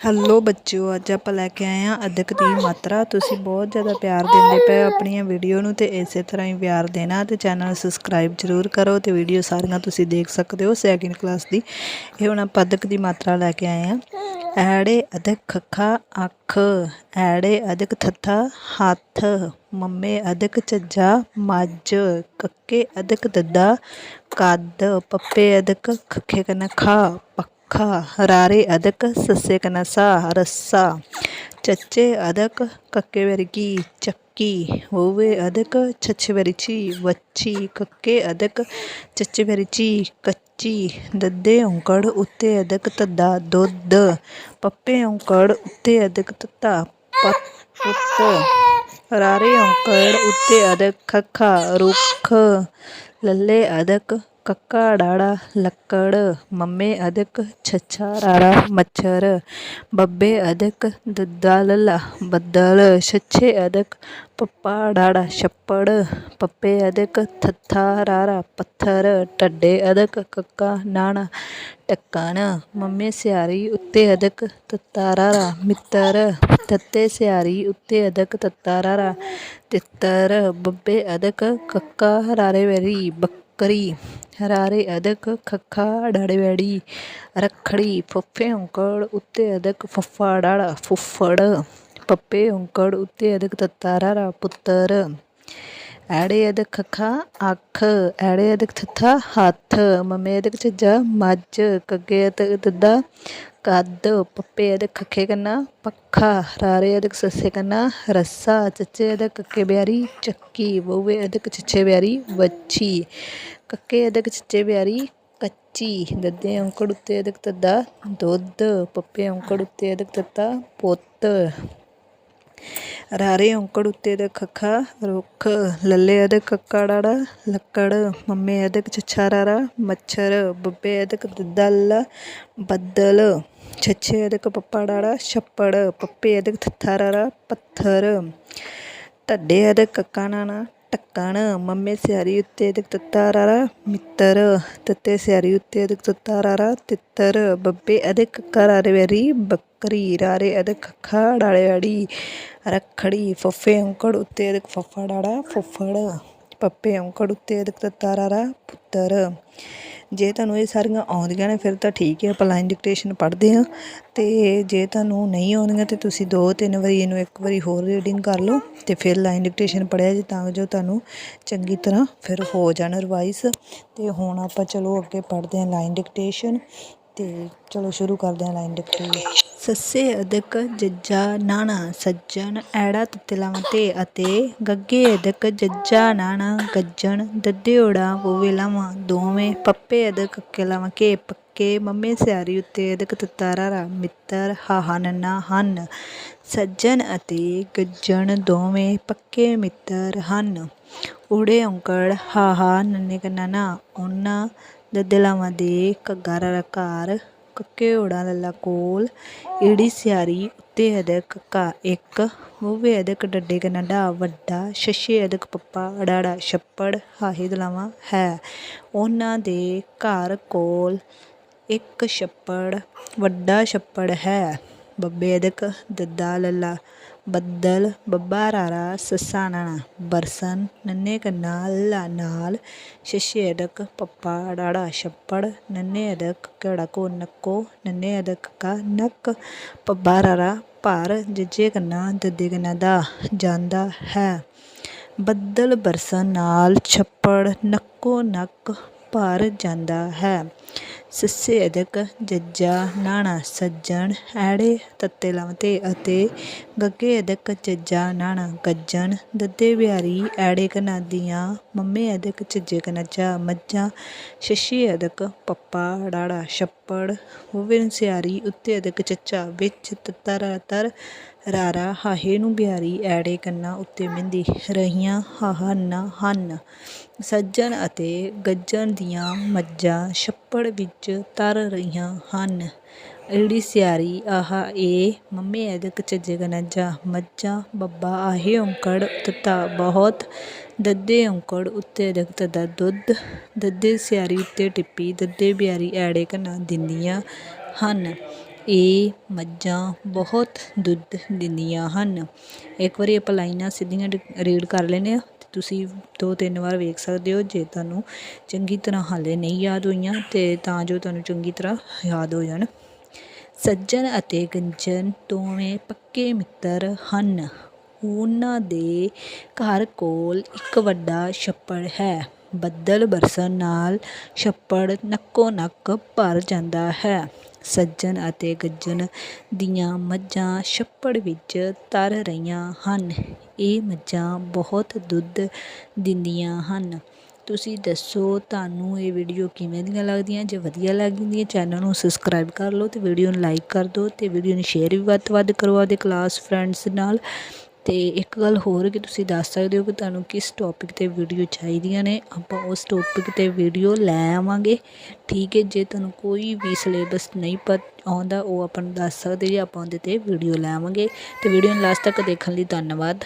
Hello ਬੱਚਿਓ, ਅੱਜ ਆਪਾਂ ਲੈ ਕੇ ਆਏ ਹਾਂ ਅਧਿਕ ਦੀ ਮਾਤਰਾ। ਤੁਸੀਂ ਬਹੁਤ ਜ਼ਿਆਦਾ ਪਿਆਰ ਦਿੰਦੇ ਪਏ ਆਪਣੀਆਂ ਵੀਡੀਓ ਨੂੰ ਤੇ ਇਸੇ ਤਰ੍ਹਾਂ ਹੀ ਪਿਆਰ ਦੇਣਾ ਤੇ ਚੈਨਲ ਸਬਸਕ੍ਰਾਈਬ ਜ਼ਰੂਰ ਕਰੋ ਤੇ ਵੀਡੀਓ ਸਾਰੀਆਂ ਤੁਸੀਂ ਦੇਖ ਸਕਦੇ ਹੋ ਸੈਕਿੰਡ ਕਲਾਸ ਦੀ। ਇਹ ਹੁਣ ਆਪਾਂ ਅਦਕ ਦੀ ਮਾਤਰਾ ਲੈ ਕੇ ਆਏ ਹਾਂ। ਐੜੇ ਅਧਿਕ ਖੱਖਾ ਅੱਖ, ਐੜੇ ਅਧਿਕ ਥੱਥਾ ਹੱਥ, ਮੰਮੇ ਅਧਿਕ ਝੱਜਾ ਮੱਝ, ਕੱਕੇ ਅਧਿਕ ਦੱਦਾ, ਕੱਦ, ਪੱਪੇ ਅਦਕ ਖੱਖੇ ਕਨਾ ਖਾ ਪੱਖਾ ਰਾਰੇ ਅਦਕ ਸੱਸੇ ਕਨਾ ਰੱਸਾ। ਚੱਚੇ ਅਦਕ ਕੱਕੇ ਵਰਗੀ, ਚੱਕੀ। ਹੋਵੇ ਅਦਕ ਛੱਛੇ ਵਰਚੀ, ਵੱਛੀ। ਕੱਕੇ ਅਦਕ ਚੱਚੇ ਵਰਚੀ, ਕੱਚੀ। ਦੱਦੇ ਔਂਕੜ ਉੱਤੇ ਅਦਕ ਤੱਦਾ, ਦੁੱਧ। ਪੱਪੇ ਔਂਕੜ ਉੱਤੇ ਅਦਕ ਤੱਤਾ, ਪੱਤ ਪੁੱਤ। ਰਾਰੇ ਔਂਕੜ ਉੱਤੇ ਅਦਕ ਖੱਖਾ, ਰੁੱਖ। ਲੱਲੇ ਅਦਕ ਕੱਕਾ ਡਾੜਾ, ਲੱਕੜ, ਮੰਮੇ ਅਦਕ, ਛੱਛਾ ਰਾਰਾ ਮੱਛਰ, ਬੱਬੇ ਅਦਕ, ਦੱਦਾ ਲੱਲਾ, ਬੱਦਲ, ਛੱਛੇ ਅਦਕ, ਪੱਪਾ ਡਾੜਾ, ਛੱਪੜ, ਪੱਪੇ ਅਦਕ, ਥੱਥਾ ਰਾਰਾ ਪੱਥਰ ਟੱਡੇ ਅਦਕ, ਕੱਕਾ ਨਾਣਾ ਟੱਕਣ ਮੰਮੇ ਸਿਆਰੀ ਉੱਤੇ ਅਦਕ, ਤੱਤਾ ਰਾਰਾ ਮਿੱਤਰ, ਤੱਤੇ ਸਿਆਰੀ ਉੱਤੇ ਅਦਕ, ਤੱਤਾ ਰਾਰਾ ਤਿੱਤਰ, ਬੱਬੇ ਅਦਕ, ਕੱਕਾ ਰਾਰੇ ਵੈਰੀ ਬੱਕਰੀ ਹਰਾਰੇ ਅਦਕ, ਖੱਖਾ ਡਾੜੇ ਵੈੜੀ ਰੱਖੜੀ, ਫੱਫੇ ਔਂਕੜ, ਉੱਤੇ ਅਦਕ, ਫੱਫਾ ਡਾੜਾ ਫੁੱਫੜ, ਪੱਪੇ ਔਂਕੜ, ਉੱਤੇ ਅਦਕ ਤੱਤਾ ਪੁੱਤਰ। ਐੜੇ ਅਦਕ ਖੱਖਾ ਅੱਖ, ਐੜੇ ਅਦਕ ਥੱਥਾ, ਹੱਥ, ਮਮੇ ਅਦਕ ਝੱਜਾ ਮੱਝ, ਕੱਗੇ ਅਦਕ ਦੱਦਾ, ਕੱਦ, ਪੱਪੇ ਅਦਕ ਖੱਖੇ ਕੰਨਾ, ਪੱਖਾ, ਰਾਰੇ ਅਦਕ ਸੱਸੇ ਕੰਨਾ, ਰੱਸਾ, ਚੱਚੇ ਅਦਕ ਕੱਕੇ ਬਿਆਰੀ, ਚੱਕੀ ਬਹੂਵੇ ਅਦਕ ਛੱਛੇ ਬਿਆਰੀ, ਵੱਛੀ, ਕੱਕੇ ਅਦਕ ਛੱਚੇ ਬਿਆਰੀ, ਕੱਚੀ, ਦੱਦੇ ਔਂਕੜ ਉੱਤੇ ਅਦਕ ਤੱਦਾ ਦੁੱਧ, ਪੱਪੇ ਔਂਕੜ ਉੱਤੇ ਅਦਕ ਤੱਤਾ ਪੁੱਤ ਰਾਰੇ ਔਂਕੜ ਉੱਤੇ ਅਦਕ ਖੱਖਾ ਰੁੱਖ ਲੱਲੇ ਅਦਕ ਕੱਕਾ ਡਾੜਾ ਲੱਕੜ ਮੰਮੇ ਅਦਕ ਛੱਛਾ ਰਾਰਾ ਮੱਛਰ ਬੱਬੇ ਅਦਕ ਦੱਦਾ ਬੱਦਲ ਛੱਛੇ ਅਦਕ ਪੱਪਾ ਡਾੜਾ ਛੱਪੜ ਪੱਪੇ ਅਦਕ ਥੱਥਾ ਰਾਰਾ ਪੱਥਰ ਢੱਡੇ ਅਦਕ ਕੱਕਾ ਨਾਣਾ ਢੱਕਣ ਮੰਮੇ ਸਿਆਰੀ ਉੱਤੇ ਅਦਕ ਤੱਤਾ ਰਾਰਾ ਮਿੱਤਰ ਤੱਤੇ ਸਿਆਰੀ ਉੱਤੇ ਅਦਕ ਤੱਤਾ ਰਾਰਾ ਤਿੱਤਰ ਬੱਬੇ ਅਦਕ ਕੱਕਾ ਰਾਰੇ ਵੈਰੀ ਬੱਕਰੀ ਰਾਰੇ ਅਦਕ ਖੱਖਾ ਡਾਲੇ ਵਾੜੀ ਰੱਖੜੀ ਫੱਫੇ ਔਂਕੜ ਜੇ ਤੁਹਾਨੂੰ ਇਹ ਸਾਰੀਆਂ ਆਉਂਦੀਆਂ ਨੇ, ਫਿਰ ਤਾਂ ਠੀਕ ਹੈ, ਆਪਾਂ ਲਾਈਨ ਡਿਕਟੇਸ਼ਨ ਪੜ੍ਹਦੇ ਹਾਂ। ਅਤੇ ਜੇ ਤੁਹਾਨੂੰ ਨਹੀਂ ਆਉਂਦੀਆਂ, ਤਾਂ ਤੁਸੀਂ ਦੋ ਤਿੰਨ ਵਾਰੀ ਇਹਨੂੰ ਇੱਕ ਵਾਰੀ ਹੋਰ ਰੀਡਿੰਗ ਕਰ ਲਓ ਅਤੇ ਫਿਰ ਲਾਈਨ ਡਿਕਟੇਸ਼ਨ ਪੜ੍ਹਿਆ ਜੇ, ਤਾਂ ਜੋ ਤੁਹਾਨੂੰ ਚੰਗੀ ਤਰ੍ਹਾਂ ਫਿਰ ਹੋ ਜਾਣ ਰਿਵਾਈਜ਼ ਅਤੇ ਹੁਣ ਆਪਾਂ ਚਲੋ ਅੱਗੇ ਪੜ੍ਹਦੇ ਹਾਂ ਲਾਈਨ ਡਿਕਟੇਸ਼ਨ ਅਤੇ ਚਲੋ ਸ਼ੁਰੂ ਕਰਦੇ ਹਾਂ ਲਾਈਨ ਡਿਕਟੇਸ਼ਨ ਸੱਸੇ ਅਦਕ ਜੱਜਾ ਨਾਣਾ, ਸੱਜਣ ਐੜਾ ਤੱਤੇ ਤੇ ਅਤੇ ਗੱਗੇ ਅਦਕ ਜੱਜਾ ਨਾਣਾ, ਗੱਜਣ ਦੱਦੇ ਓੜਾ ਲਾਵਾਂ, ਦੋਵੇਂ ਪੱਪੇ ਅਦਕ ਕੱਕੇ ਲਾਵਾਂ ਕੇ ਪੱਕੇ ਮੰਮੇ ਸਿਆਰੀ ਉੱਤੇ ਅਦਕ ਤੱਤਾ ਰਾਰਾ ਮਿੱਤਰ ਹਾਹਾ ਨੰਨਾ ਹਨ। ਸੱਜਣ ਅਤੇ ਗੱਜਣ ਦੋਵੇਂ ਪੱਕੇ ਮਿੱਤਰ ਹਨ। ਉੜੇ ਔਂਕੜ ਹਾਹਾ ਨੰਨੇ ਕੰਨਾ ਉਹਨਾਂ ਦੱਦੇ ਦੇ ਘੱਗਾ ਰਾਰਾ ਘਰ ਕੱਕੇ ਓੜਾ ਲੱਲਾ ਕੋਲ ਈੜੀ ਸਿਆਰੀ ਉੱਤੇ ਅਦਕ ਕੱਕਾ ਇੱਕ ਡੱਡੇ ਕਨਾ ਵੱਡਾ ਛਛੇ ਅਦਕ ਪੱਪਾ, ਅੜਾੜਾ ਛੱਪੜ, ਹਾਹੇ ਦਲਾਵਾਂ ਹੈ। ਉਹਨਾਂ ਦੇ ਘਰ ਕੋਲ ਇੱਕ ਛੱਪੜ, ਵੱਡਾ ਛੱਪੜ ਹੈ। ਬੱਬੇ ਅਦਕ, ਦੱਦਾ ਲੱਲਾ ਬੱਦਲ, ਬੱਬਾ ਰਾਰਾ, ਸੱਸਾ ਨਾਣਾ, ਬਰਸਨ, ਨੰਨੇ ਕੰਨਾ ਲਾ ਨਾਲ ਛਛੇ ਅਦਕ ਪੱਪਾ, ਡਾੜਾ, ਛੱਪੜ, ਨੰਨੇ ਅਦਕ ਕੜਾ ਕੋ ਨੱਕੋ, ਨੰਨੇ ਅਦਕ ਕਾ ਨੱਕ, ਪੱਬਾ ਰਾਰਾ, ਭਾਰ, ਜੱਜੇ ਕੰਨਾ ਦੱਦੇ ਕੰਨਾ ਦਾ, ਜਾਂਦਾ ਹੈ। ਬੱਦਲ, ਬਰਸਨ, ਨਾਲ, ਛੱਪੜ, ਨੱਕੋ ਨੱਕ, ਭਰ, ਜਾਂਦਾ ਹੈ। ਸੱਸੇ ਅਦਕ, ਜੱਜਾ, ਨਾਣਾ, ਸੱਜਣ, ਐੜੇ ਤੱਤੇ ਲਾਵਤੇ ਅਤੇ ਗੱਗੇ ਅਦਕ, ਜੱਜਾ, ਨਾਣਾ, ਗੱਜਣ, ਦੱਦੇ ਬਿਹਾਰੀ, ਐੜੇ ਕਨਾਦੀਆਂ, ਮੰਮੇ ਅਦਕ, ਝੱਜੇ ਕਨੱਜਾ, ਮੱਝਾਂ ਛਛੀ ਅਦਕ, ਪੱਪਾ ਡਾੜਾ ਛੱਪੜ ਹੋਵੇ ਸਿਆਰੀ, ਉੱਤੇ ਅਦਕ, ਚੱਚਾ, ਵਿੱਚ ਤੱਤਾ ਤਰ ਰਾਰਾ ਹਾਹੇ ਨੂੰ ਬਿਹਾਰੀ ਐੜੇ ਕੰਨਾ ਉੱਤੇ ਮਹਿੰਦੀ ਰਹੀਆਂ ਹਾਹਾ ਨਾ ਹਨ। ਸੱਜਣ ਅਤੇ ਗੱਜਣ ਦੀਆਂ ਮੱਝਾਂ ਛੱਪੜ ਵਿੱਚ ਤਰ ਰਹੀਆਂ ਹਨ। ਈੜੀ ਸਿਆਰੀ ਆਹਾ ਏ, ਮੰਮੀ ਅਦਕ ਝੱਜੇ ਕਨੱਜਾ ਮੱਝਾਂ, ਬੱਬਾ ਆਹੇ ਔਂਕੜ ਤਤਾ ਬਹੁਤ। ਦੱਦੇ ਔਂਕੜ ਉੱਤੇ ਅਦਕ ਤਦਾ ਦੁੱਧ। ਦੱਦੇ ਸਿਆਰੀ ਉੱਤੇ ਟਿੱਪੀ, ਦੱਦੇ ਬਿਆਰੀ ਐੜੇ ਕਨਾ ਦਿੰਦੀਆਂ ਹਨ। ਇਹ ਮੱਝਾਂ ਬਹੁਤ ਦੁੱਧ ਦਿੰਦੀਆਂ ਹਨ। ਇੱਕ ਵਾਰੀ ਆਪਾਂ ਲਾਈਨਾਂ ਸਿੱਧੀਆਂ ਰੀਡ ਕਰ ਲੈਂਦੇ ਹਾਂ ਤੇ ਤੁਸੀਂ ਦੋ ਤਿੰਨ ਵਾਰ ਵੇਖ ਸਕਦੇ ਹੋ ਜੇ ਤੁਹਾਨੂੰ ਚੰਗੀ ਤਰ੍ਹਾਂ ਹਾਲੇ ਨਹੀਂ ਯਾਦ ਹੋਈਆਂ ਤੇ ਤਾਂ ਜੋ ਤੁਹਾਨੂੰ ਚੰਗੀ ਤਰ੍ਹਾਂ ਯਾਦ ਹੋ ਜਾਣ। ਸੱਜਣ ਅਤੇ ਗੰਜਨ ਦੋਵੇਂ ਪੱਕੇ ਮਿੱਤਰ ਹਨ। ਉਹਨਾਂ ਦੇ ਘਰ ਕੋਲ ਇੱਕ ਵੱਡਾ ਛੱਪੜ ਹੈ। ਬੱਦਲ ਬਰਸਣ ਨਾਲ ਛੱਪੜ ਨੱਕੋ ਨੱਕ ਭਰ ਜਾਂਦਾ ਹੈ। ਸੱਜਣ ਅਤੇ ਗੱਜਣ ਦੀਆਂ ਮੱਝਾਂ ਛੱਪੜ ਵਿੱਚ ਤਰ ਰਹੀਆਂ ਹਨ। ਇਹ ਮੱਝਾਂ ਬਹੁਤ ਦੁੱਧ ਦਿੰਦੀਆਂ ਹਨ। ਤੁਸੀਂ ਦੱਸੋ, ਤੁਹਾਨੂੰ ਇਹ ਵੀਡੀਓ ਕਿਵੇਂ ਦੀਆਂ ਲੱਗਦੀਆਂ? ਜੇ ਵਧੀਆ ਲੱਗਦੀਆਂ ਚੈਨਲ ਨੂੰ ਸਬਸਕ੍ਰਾਈਬ ਕਰ ਲਓ ਤੇ ਵੀਡੀਓ ਨੂੰ ਲਾਈਕ ਕਰ ਦਿਓ ਤੇ ਵੀਡੀਓ ਨੂੰ ਸ਼ੇਅਰ ਵੀ ਵੱਧ ਤੋਂ ਵੱਧ ਕਰੋ ਆਪਦੇ ਕਲਾਸ ਫਰੈਂਡਸ ਨਾਲ। ਤੇ ਇੱਕ ਗੱਲ ਹੋਰ ਕਿ ਤੁਸੀਂ ਦੱਸ ਸਕਦੇ ਹੋ ਕਿ ਤੁਹਾਨੂੰ ਕਿਸ ਟੌਪਿਕ ਤੇ ਵੀਡੀਓ ਚਾਹੀਦੀਆਂ ਨੇ? ਆਪਾਂ ਉਸ ਟੌਪਿਕ ਤੇ ਵੀਡੀਓ ਲੈ ਆਵਾਂਗੇ। ਠੀਕ ਹੈ, ਜੇ ਤੁਹਾਨੂੰ ਕੋਈ ਵੀ ਸਿਲੇਬਸ ਨਹੀਂ ਪਤ, ਆਉਂਦਾ, ਉਹ ਆਪਾਂ ਨੂੰ ਦੱਸ ਸਕਦੇ ਜੇ ਆਪਾਂ ਉਹਦੇ ਤੇ ਵੀਡੀਓ ਲੈ ਆਵਾਂਗੇ। ਤੇ ਵੀਡੀਓ ਨੂੰ ਲਾਸਟ ਤੱਕ ਦੇਖਣ ਲਈ ਧੰਨਵਾਦ।